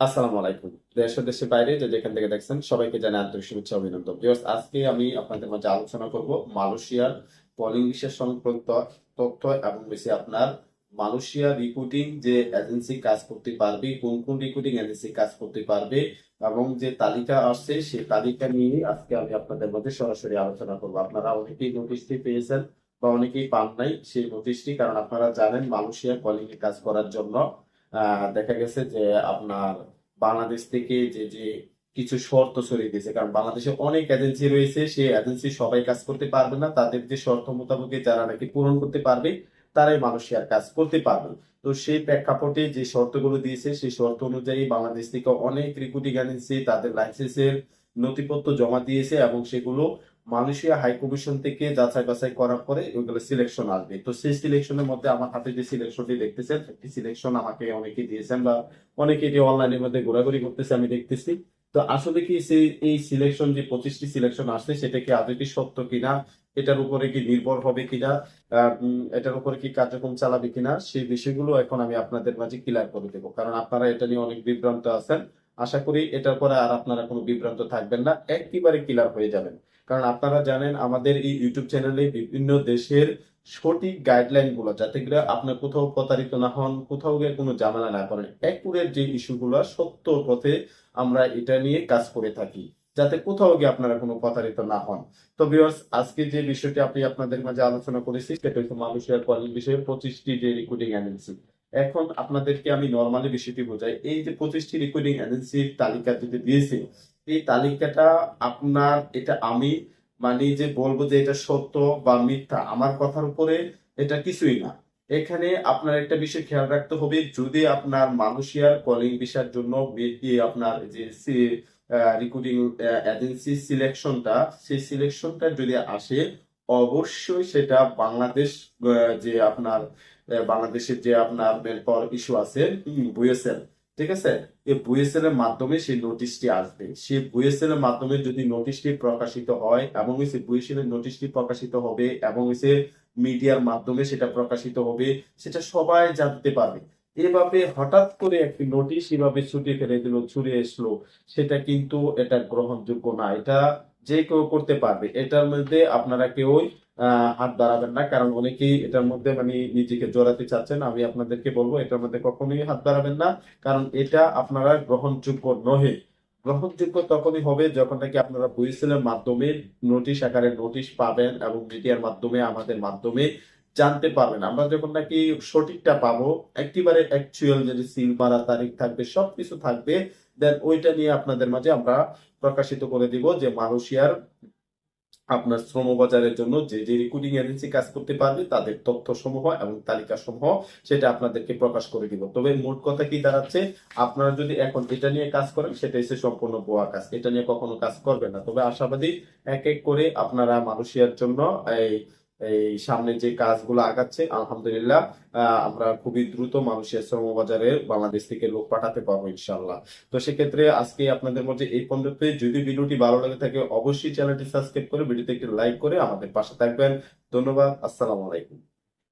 আসসালামু আলাইকুম। দেশ ও দেশের বাইরে যে যেখান থেকে দেখছেন, সবাইকে জানাই আন্তরিক শুভেচ্ছা অভিনন্দন। আজকে আমি আপনাদের মাঝে আলোচনা করব মালয়েশিয়ার পলিং সংক্রান্ত তথ্য এবং বেশি আপনার মালয়েশিয়া রিক্রুটিং যে এজেন্সি কাজ করতে পারবে, কোন কোন রিক্রুটিং এজেন্সি কাজ করতে পারবে এবং যে তালিকা আসছে, সেই তালিকা নিয়ে আজকে আমি আপনাদের মধ্যে সরাসরি আলোচনা করব। আপনারা অনেকেই নোটিশটি পেয়েছেন বা অনেকেই পান নাই সেই নোটিশটি কারণ আপনারা জানেন মালয়েশিয়া কলিং এ কাজ করার জন্য দেখা গেছে যে আপনার বাংলাদেশ থেকে যে যে কিছু শর্ত সরিয়ে দিয়েছে, কারণ বাংলাদেশে অনেক এজেন্সি রয়েছে, সেই এজেন্সি সবাই কাজ করতে পারবে না। তাদের যে শর্ত মোতাবেক যারা নাকি পূরণ করতে পারবে, তারাই মালয়েশিয়ার কাজ করতে পারবে। তো সেই প্রেক্ষাপটে যে শর্তগুলো দিয়েছে, সেই শর্ত অনুযায়ী বাংলাদেশ থেকে অনেক রিক্রুটিং এজেন্সি তাদের লাইসেন্সের নথিপত্র জমা দিয়েছে এবং সেগুলো মালয়েশিয়া হাই কমিশন থেকে যাচাই বাছাই করার পরে ওইগুলো সিলেকশন আসবে। তো সেই সিলেকশনের মধ্যে আমার হাতে যে সিলেকশনটি দেখতেছেন, একটি সিলেকশন আমাকে অনেকে দিয়েছেন বা অনেকে এটি অনলাইনের মধ্যে ঘোরাঘুরি করতেছে, আমি দেখতেছি। তো আসলে কি সেই এই সিলেকশন যে পঁচিশটি সিলেকশন আসছে, সেটা কি আদৌটি সত্য কিনা, এটার উপরে কি নির্ভর হবে কিনা এটার উপরে কি কার্যক্রম চালাবে কিনা, সেই বিষয়গুলো এখন আমি আপনাদের মাঝে ক্লিয়ার করে দেবো। কারণ আপনারা এটা নিয়ে অনেক বিভ্রান্ত আছেন। আশা করি এটার পরে আর আপনারা কোনো বিভ্রান্ত থাকবেন না, একেবারে ক্লিয়ার হয়ে যাবেন। কারণ আপনারা জানেন আমাদের এই ইউটিউব চ্যানেলে বিভিন্ন দেশের সঠিক গাইডলাইনগুলো, যাতে করে আপনার কোথাও প্রতারিত না হন, কোথাও গিয়ে কোনো ঝামেলা না করেন একুরের যে ইস্যুগুলো সত্য পথে আমরা এটা নিয়ে কাজ করে থাকি, যাতে কোথাও গিয়ে আপনারা কোনো প্রতারিত না হন। তো ভিউয়ার্স আজকে যে বিষয়টি আপনি আপনাদের মাঝে আলোচনা করেছি, সেটা হচ্ছে মালয়েশিয়ার কলিং বিষয়ে পঁচিশটি যে রিক্রুটিং এজেন্সি এখন আপনাদেরকে আমি নর্মালি বিষয়টি বোঝাই, এই যে পঁচিশটি রিক্রুটিং এজেন্সির তালিকা যদি দিয়েছি এই তালিকাটা আপনার, এটা আমি মানে যে বলব যে এটা সত্য বা মিথ্যা, আমার কথার উপরে এটা কিছুই না। এখানে আপনার একটা বিষয় খেয়াল রাখতে হবে, যদি আপনার মালয়েশিয়ার কলিং ভিসার জন্য আপনার যে রিক্রুটিং এজেন্সি সিলেকশনটা সেই সিলেকশনটা যদি আসে, অবশ্যই সেটা বাংলাদেশ যে আপনার বাংলাদেশের যে আপনার মেন পাওয়ার ইস্যু আছে বুয়েসেল ঠিক আছে? এই বুয়েসেল এর মাধ্যমে সেই নোটিশটি আসবে। সেই বুয়েসেল এর মাধ্যমে যদি নোটিশটি প্রকাশিত হয় এবং সেই বুয়েসেল এর নোটিশটি প্রকাশিত হবে এবং সে মিডিয়ার মাধ্যমে সেটা প্রকাশিত হবে, সেটা সবাই জানতে পারবে। এভাবে হঠাৎ করে একটি নোটিশ এভাবে ছুটে ফেলে দিল ছুড়ে আসলো সেটা কিন্তু এটা গ্রহণযোগ্য না। এটা যে কেউ করতে পারবে, এটার মধ্যে আপনারা কেউই হাত দাঁড়াবেন না, কারণ অনেকেই এটার মধ্যে মানে নিজেকে জড়াতে চাচ্ছেন, আমি আপনাদেরকে বলব, এটার মধ্যে কখনোই হাত দাঁড়াবেন না, কারণ এটা আপনারা গ্রহণযোগ্য নহে। গ্রহণযোগ্য তখনই হবে যখন নাকি আপনারা বুয়েসেলের মাধ্যমে নোটিশ আকারে নোটিশ পাবেন এবং মিডিয়ার মাধ্যমে, আমাদের মাধ্যমে জানতে পারবেন। আমরা যখন নাকি সঠিকটা পাবো, একেবারে অ্যাকচুয়াল যদি সিল মারা তারিখ থাকবে, সবকিছু থাকবে দেন ওইটা নিয়ে আপনাদের মাঝে আমরা প্রকাশিত করে দিব যে মালয়েশিয়ার আপনার শ্রম বাজারের জন্য যে যে রিক্রুটিং এজেন্সি কাজ করতে পারবে, তাদের তথ্য সমূহ এবং তালিকা সমূহ সেটা আপনাদেরকে প্রকাশ করে দিব। তবে মোট কথা কি দাঁড়াচ্ছে, আপনারা যদি এখন এটা নিয়ে কাজ করেন সেটা হচ্ছে সম্পূর্ণ বোয়া কাজ। এটা নিয়ে কখনো কাজ করবে না। তবে আশাবাদী এক এক করে আপনারা মালয়েশিয়ার জন্য এই এই সামনে যে কাজগুলো আগাচ্ছে, আলহামদুলিল্লাহ আমরা খুবই দ্রুত মালয়েশিয়া শ্রমবাজারে বাংলাদেশ থেকে লোক পাঠাতে পারব ইনশাল্লাহ তো সেক্ষেত্রে আজকে আপনাদের মধ্যে এই পর্যন্ত। যদি ভিডিওটি ভালো লাগে থাকে, অবশ্যই চ্যানেলটি সাবস্ক্রাইব করে, ভিডিওতে একটি লাইক করে আমাদের পাশে থাকবেন। ধন্যবাদ, আসসালাম আলাইকুম।